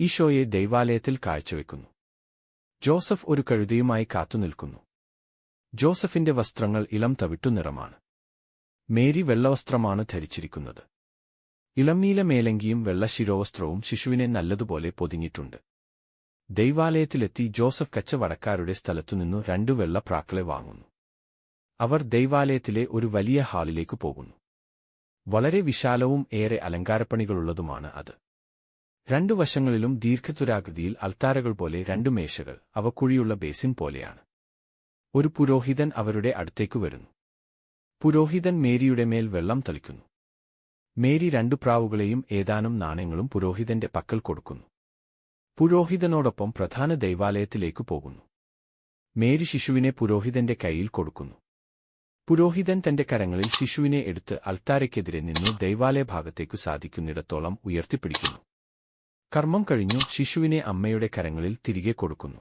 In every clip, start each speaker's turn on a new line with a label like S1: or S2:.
S1: ഈശോയെ ദൈവാലയത്തിൽ കാഴ്ചവെക്കുന്നു. ജോസഫ് ഒരു കഴുതയുമായി കാത്തുനിൽക്കുന്നു. ജോസഫിന്റെ വസ്ത്രങ്ങൾ ഇളം തവിട്ടു നിറമാണ്. മേരി വെള്ളവസ്ത്രമാണ് ധരിച്ചിരിക്കുന്നത്. ഇളംനീല മേലങ്കിയും വെള്ള ശിരോവസ്ത്രവും ശിശുവിനെ നല്ലതുപോലെ പൊതിഞ്ഞിട്ടുണ്ട്. ദൈവാലയത്തിലെത്തി ജോസഫ് കച്ചവടക്കാരുടെ സ്ഥലത്തുനിന്നു രണ്ടു വെള്ള പ്രാക്കളെ വാങ്ങുന്നു. അവർ ദൈവാലയത്തിലെ ഒരു വലിയ ഹാളിലേക്ക് പോകുന്നു. വളരെ വിശാലവും ഏറെ അലങ്കാരപ്പണികളുള്ളതുമാണ് അത്. രണ്ടു വശങ്ങളിലും ദീർഘതുരാകൃതിയിൽ അൽത്താരകൾ പോലെ രണ്ടു മേശകൾ അവ കുഴിയുള്ള ബേസിൻ പോലെയാണ്. ഒരു പുരോഹിതൻ അവരുടെ അടുത്തേക്കു വരുന്നു. പുരോഹിതൻ മേരിയുടെ മേൽ വെള്ളം തളിക്കുന്നു. മേരി രണ്ടു പ്രാവുകളെയും ഏതാനും നാണയങ്ങളും പുരോഹിതന്റെ പക്കൽ കൊടുക്കുന്നു. പുരോഹിതനോടൊപ്പം പ്രധാന ദൈവാലയത്തിലേക്കു പോകുന്നു. മേരി ശിശുവിനെ പുരോഹിതന്റെ കൈയിൽ കൊടുക്കുന്നു. പുരോഹിതൻ തന്റെ കരങ്ങളിൽ ശിശുവിനെ എടുത്ത് അൽത്താരയ്ക്കെതിരെ നിന്നു ദൈവാലയ ഭാഗത്തേക്കു സാധിക്കുന്നിടത്തോളം ഉയർത്തിപ്പിടിക്കുന്നു. കർമ്മം കഴിഞ്ഞു ശിശുവിനെ അമ്മയുടെ കരങ്ങളിൽ തിരികെ കൊടുക്കുന്നു.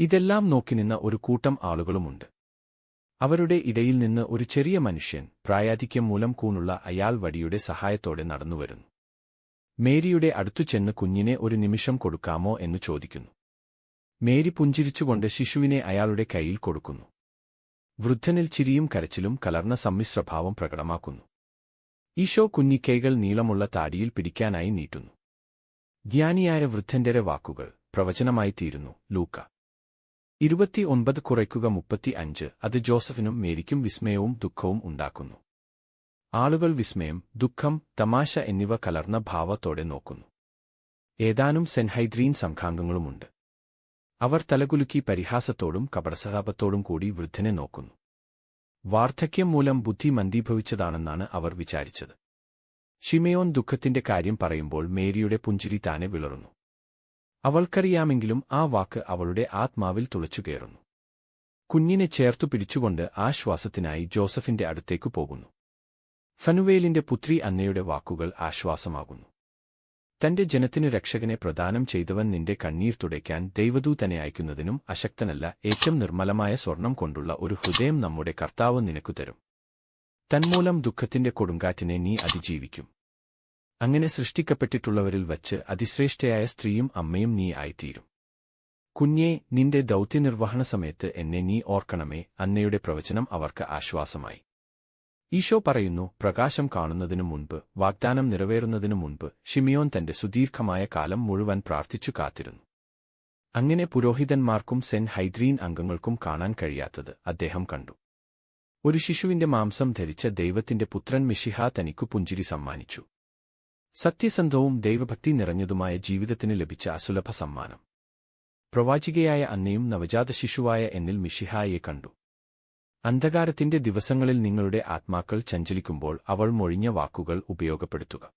S1: ഇതെല്ലാം നോക്കിനിന്ന ഒരു കൂട്ടം ആളുകളുമുണ്ട്. അവരുടെ ഇടയിൽ നിന്ന് ഒരു ചെറിയ മനുഷ്യൻ പ്രായാധിക്യം മൂലം കൂണുള്ള അയാൾ വടിയുടെ സഹായത്തോടെ നടന്നുവരുന്നു. മേരിയുടെ അടുത്തു ചെന്ന് കുഞ്ഞിനെ ഒരു നിമിഷം കൊടുക്കാമോ എന്ന് ചോദിക്കുന്നു. മേരി പുഞ്ചിരിച്ചുകൊണ്ട് ശിശുവിനെ അയാളുടെ കൈയിൽ കൊടുക്കുന്നു. വൃദ്ധനിൽ ചിരിയും കരച്ചിലും കലർന്ന സമ്മിശ്രഭാവം പ്രകടമാക്കുന്നു. ഈശോ കുഞ്ഞിക്കൈകൾ നീളമുള്ള താടിയിൽ പിടിക്കാനായി നീട്ടുന്നു. ജ്ഞാനിയായ വൃദ്ധന്റെ വാക്കുകൾ പ്രവചനമായി തീരുന്നു. ലൂക്ക. ഇരുപത്തി ഒൻപത് കുറയ്ക്കുക മുപ്പത്തി അഞ്ച് അത് ജോസഫിനും മേരിക്കും വിസ്മയവും ദുഃഖവും ഉണ്ടാക്കുന്നു. ആളുകൾ വിസ്മയം ദുഃഖം തമാശ എന്നിവ കലർന്ന ഭാവത്തോടെ നോക്കുന്നു. ഏതാനും സെൻഹൈദ്രീൻ സംഘാംഗങ്ങളുമുണ്ട്. അവർ തലകുലുക്കി പരിഹാസത്തോടും കപടസഹാപത്തോടും കൂടി വൃദ്ധനെ നോക്കുന്നു. വാർദ്ധക്യം മൂലം ബുദ്ധി മന്ദീഭവിച്ചതാണെന്നാണ് അവർ വിചാരിച്ചത്. ഷിമയോൻ ദുഃഖത്തിന്റെ കാര്യം പറയുമ്പോൾ മേരിയുടെ പുഞ്ചിരി താനെ വിളറുന്നു. അവൾക്കറിയാമെങ്കിലും ആ വാക്ക് അവളുടെ ആത്മാവിൽ തുളച്ചുകയറുന്നു കുഞ്ഞിനെ ചേർത്തു പിടിച്ചുകൊണ്ട് ആശ്വാസത്തിനായി ജോസഫിന്റെ അടുത്തേക്കു പോകുന്നു. ഫനുവേലിന്റെ പുത്രി അന്നയുടെ വാക്കുകൾ ആശ്വാസമാകുന്നു. തന്റെ ജനത്തിനു രക്ഷകനെ പ്രദാനം ചെയ്തവൻ നിന്റെ കണ്ണീർ തുടയ്ക്കാൻ ദൈവദൂതനെ അയക്കുന്നതിനും അശക്തനല്ല ഏറ്റവും നിർമ്മലമായ സ്വർണം കൊണ്ടുള്ള ഒരു ഹൃദയം നമ്മുടെ കർത്താവ് നിനക്കു തരും. തന്മൂലം ദുഃഖത്തിന്റെ കൊടുങ്കാറ്റിനെ നീ അതിജീവിക്കും. അങ്ങനെ സൃഷ്ടിക്കപ്പെട്ടിട്ടുള്ളവരിൽ വച്ച് അതിശ്രേഷ്ഠയായ സ്ത്രീയും അമ്മയും നീ ആയിത്തീരും. കുഞ്ഞേ നിന്റെ ദൗത്യനിർവഹണ സമയത്ത് എന്നെ നീ ഓർക്കണമേ അന്നയുടെ പ്രവചനം അവർക്ക് ആശ്വാസമായി. ഈശോ പറയുന്നു പ്രകാശം കാണുന്നതിനു മുൻപ് വാഗ്ദാനം നിറവേറുന്നതിനു മുൻപ് ഷിമിയോൻ തന്റെ സുദീർഘമായ കാലം മുഴുവൻ പ്രാർത്ഥിച്ചു കാത്തിരുന്നു. അങ്ങനെ പുരോഹിതന്മാർക്കും സെൻ ഹൈദ്രീൻ അംഗങ്ങൾക്കും കാണാൻ കഴിയാത്തത് അദ്ദേഹം കണ്ടു. ഒരു ശിശുവിന്റെ മാംസം ധരിച്ച ദൈവത്തിന്റെ പുത്രൻ മിഷിഹ തനിക്കു പുഞ്ചിരി സമ്മാനിച്ചു. സത്യസന്ധവും ദൈവഭക്തി നിറഞ്ഞതുമായ ജീവിതത്തിന് ലഭിച്ച അസുലഭ സമ്മാനം. പ്രവാചികയായ അന്നയും നവജാത ശിശുവായ എന്നിൽ മിഷിഹായെ കണ്ടു. അന്ധകാരത്തിന്റെ ദിവസങ്ങളിൽ നിങ്ങളുടെ ആത്മാക്കൾ ചഞ്ചലിക്കുമ്പോൾ അവൾ മൊഴിഞ്ഞ വാക്കുകൾ ഉപയോഗപ്പെടുത്തുക.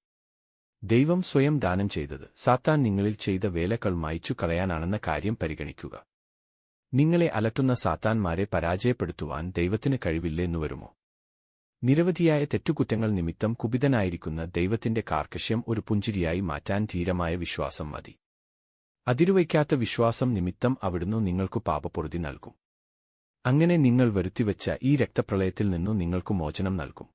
S1: ദൈവം സ്വയം ദാനം ചെയ്തത് സാത്താൻ നിങ്ങളിൽ ചെയ്ത വേലകൾ മായ്ച്ചു കളയാനാണെന്ന കാര്യം പരിഗണിക്കുക. നിങ്ങളെ അലട്ടുന്ന സാത്താൻമാരെ പരാജയപ്പെടുത്തുവാൻ ദൈവത്തിന് കഴിവില്ലെന്നു വരുമോ? നിരവധിയായ തെറ്റുകുറ്റങ്ങൾ നിമിത്തം കുപിതനായിരിക്കുന്ന ദൈവത്തിന്റെ കാർക്കശ്യം ഒരു പുഞ്ചിരിയായി മാറ്റാൻ ധീരമായ വിശ്വാസം മതി. അതിരുവയ്ക്കാത്ത വിശ്വാസം നിമിത്തം അവിടുന്ന് നിങ്ങൾക്കു പാപപ്പൊറുതി നൽകും. അങ്ങനെ നിങ്ങൾ വരുത്തിവച്ച ഈ രക്തപ്രളയത്തിൽ നിന്നു നിങ്ങൾക്കു മോചനം നൽകും.